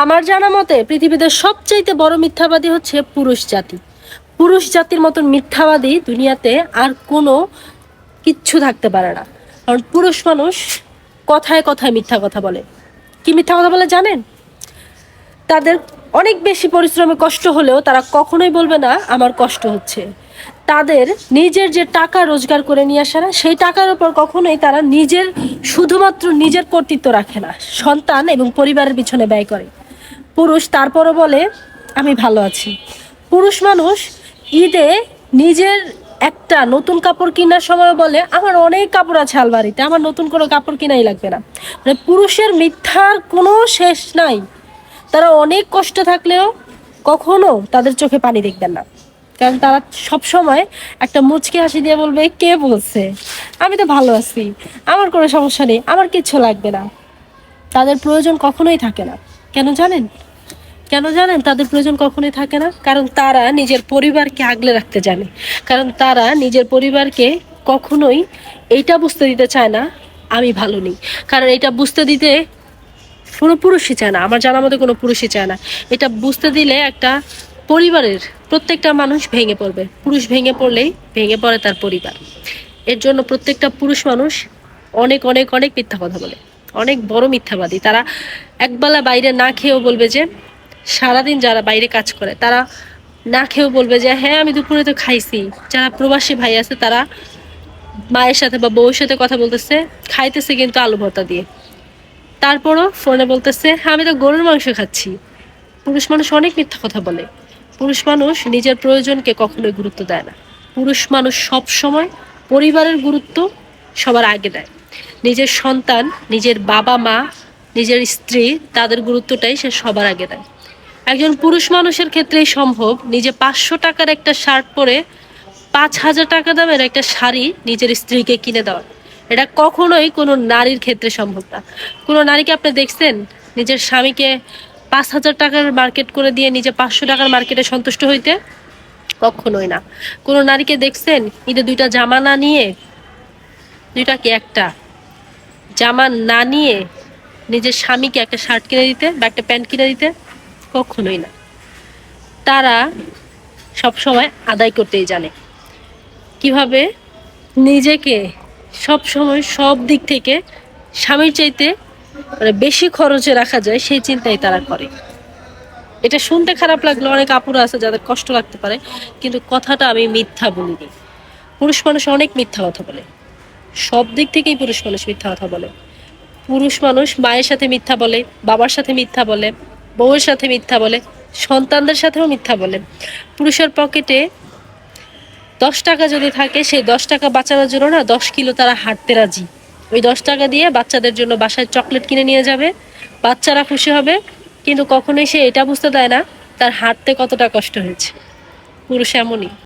আমার জানা মতে, পৃথিবীতে সবচাইতে বড় মিথ্যাবাদী হচ্ছে পুরুষ জাতি। পুরুষ জাতির মতন মিথ্যাবাদী দুনিয়াতে আর কোনো কিচ্ছু থাকতে পারে না। কারণ পুরুষ মানুষ কথায় কথায় মিথ্যা কথা বলে। কি মিথ্যা কথা বলে জানেন? তাদের অনেক বেশি পরিশ্রমে কষ্ট হলেও তারা কখনোই বলবে না, আমার কষ্ট হচ্ছে। তাদের নিজের যে টাকা রোজগার করে নিয়ে আসে না, সেই টাকার উপর কখনোই তারা নিজের, শুধুমাত্র নিজের কর্তৃত্ব রাখে না। সন্তান এবং পরিবারের পিছনে ব্যয় করে। পুরুষ তারপরও বলে, আমি ভালো আছি। পুরুষ মানুষ ঈদে নিজের একটা নতুন কাপড় কেনার সময় বলে, আমার অনেক কাপড় আছে আলমারিতে, আমার নতুন কোনো কাপড় কেনাই লাগবে না। মানে পুরুষের মিথ্যার কোনো শেষ নাই। তারা অনেক কষ্ট থাকলেও কখনো তাদের চোখে পানি দেখবেন না। কারণ তারা সব সময় একটা মুচকি হাসি দিয়ে বলবে, কে বলছে? আমি তো ভালো আছি, আমার কোনো সমস্যা নেই, আমার কিচ্ছু লাগবে না। তাদের প্রয়োজন কখনোই থাকে না। কেন জানেন? কেন জানেন? তাদের প্রয়োজন কখনোই থাকে না। কারণ তারা নিজের পরিবারকে আগলে রাখতে জানে। কারণ তারা নিজের পরিবারকে কখনোই এইটা বুঝতে দিতে চায় না, আমি ভালো নেই। কারণ এটা বুঝতে দিতে কোনো পুরুষই চায় না। আমার জানা মতো কোনো পুরুষই চায় না। এটা বুঝতে দিলে একটা পরিবারের প্রত্যেকটা মানুষ ভেঙে পড়বে। পুরুষ ভেঙে পড়লেই ভেঙে পড়ে তার পরিবার। এর জন্য প্রত্যেকটা পুরুষ মানুষ অনেক অনেক অনেক মিথ্যা কথা বলে। অনেক বড় মিথ্যাবাদী। তারা একবেলা বাইরে না খেয়েও বলবে যে, সারাদিন যারা বাইরে কাজ করে, তারা না খেয়েও বলবে যে হ্যাঁ আমি দুপুরে তো খাইছি। যারা প্রবাসী ভাই আছে, তারা মায়ের সাথে বা বউয়ের সাথে কথা বলতেছে, খাইতেছে কিন্তু আলু ভর্তা দিয়ে। তারপরও ফোনে বলতেছে হ্যাঁ আমি তো গরুর মাংস খাচ্ছি। পুরুষ মানুষ অনেক মিথ্যা কথা বলে। পুরুষ মানুষ নিজের প্রয়োজনকে কখনোই গুরুত্ব দেয় না। পুরুষ মানুষ সব সময় পরিবারের গুরুত্ব সবার আগে দেয়। নিজের সন্তান, নিজের বাবা মা নিজের স্ত্রী তাদের গুরুত্বটাই সে সবার আগে দেয়। একজন পুরুষ মানুষের ক্ষেত্রেই সম্ভব নিজে পাঁচশো টাকার একটা শার্ট পরে পাঁচ হাজার টাকা দামের একটা শাড়ি নিজের স্ত্রীকে কিনে দেওয়া। এটা কখনোই কোনো নারীর ক্ষেত্রে সম্ভব না। কোনো নারীকে আপনি দেখছেন, নিজের স্বামীকে পাঁচ হাজার টাকার মার্কেট করে দিয়ে নিজে পাঁচশো টাকার মার্কেটে সন্তুষ্ট হইতে? কখনোই না। কোনো নারীকে দেখছেন, ঈদে দুইটা জামা না নিয়ে, দুইটা কি একটা? জামা না নিয়ে নিজের স্বামীকে একটা শার্ট কিনে দিতে বা একটা প্যান্ট কিনে দিতে কখনোই না। তারা সব সময় আদায় করতেই জানে। কীভাবে? নিজেকে সব সময় সব দিক থেকে স্বামীর চাইতে মানে বেশি খরচে রাখা যায় সেই চিন্তাই তারা করে। এটা শুনতে খারাপ লাগল, অনেক আপুরা আছে যাদের কষ্ট লাগতে পারে, কিন্তু কথাটা আমি মিথ্যা বলিনি। পুরুষ মানুষ অনেক মিথ্যা কথা বলে। সব দিক থেকেই পুরুষ মানুষ মিথ্যা কথা বলে। পুরুষ মানুষ মায়ের সাথে মিথ্যা বলে, বাবার সাথে মিথ্যা বলে, বউয়ের সাথে মিথ্যা বলে, সন্তানদের সাথেও মিথ্যা বলে। পুরুষের পকেটে দশ টাকা যদি থাকে, সেই দশ টাকা বাঁচানোর জন্য না দশ কিলো তারা হাঁটতে রাজি। ওই দশ টাকা দিয়ে বাচ্চাদের জন্য বাসায় চকলেট কিনে নিয়ে যাবে, বাচ্চারা খুশি হবে, কিন্তু কখনোই সে এটা বুঝতে দেয় না, তার হাঁটতে কতটা কষ্ট হয়েছে। পুরুষ এমনই।